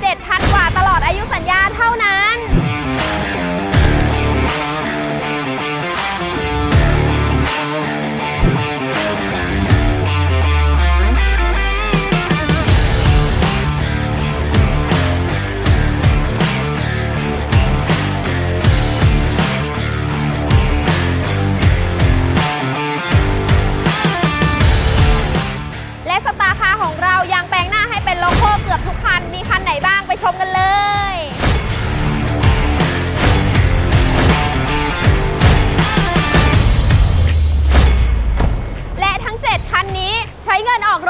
7,000 กว่าตลอดอายุสัญญาเท่านั้น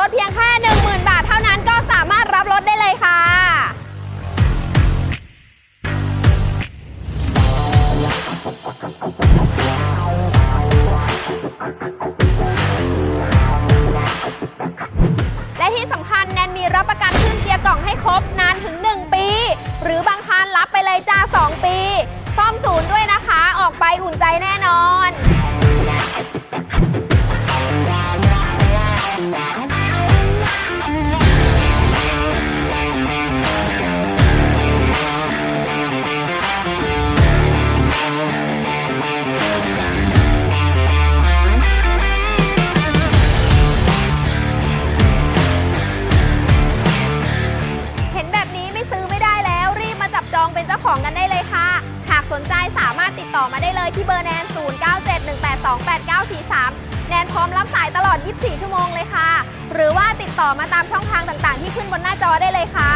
ถเพียงแค่ 10,000 บาทเท่านั้นก็สามารถรับรถได้เลยค่ะ และที่สำคัญแนนมีรับประกันเครื่อเกียร์กล่องให้ครบนานถึง 1 ปี หรือบางคันรับไปเลยจ้า 2 ปี ซ่อมศูนย์ด้วยนะคะ ออกไปอุ่นใจแน่นอน เป็นเจ้าของกันได้เลยค่ะ หากสนใจสามารถติดต่อมาได้เลยที่เบอร์แนน 0971828943 แนนพร้อมรับสายตลอด 24 ชั่วโมงเลยค่ะ หรือว่าติดต่อมาตามช่องทางต่างๆ ที่ขึ้นบนหน้าจอได้เลยค่ะ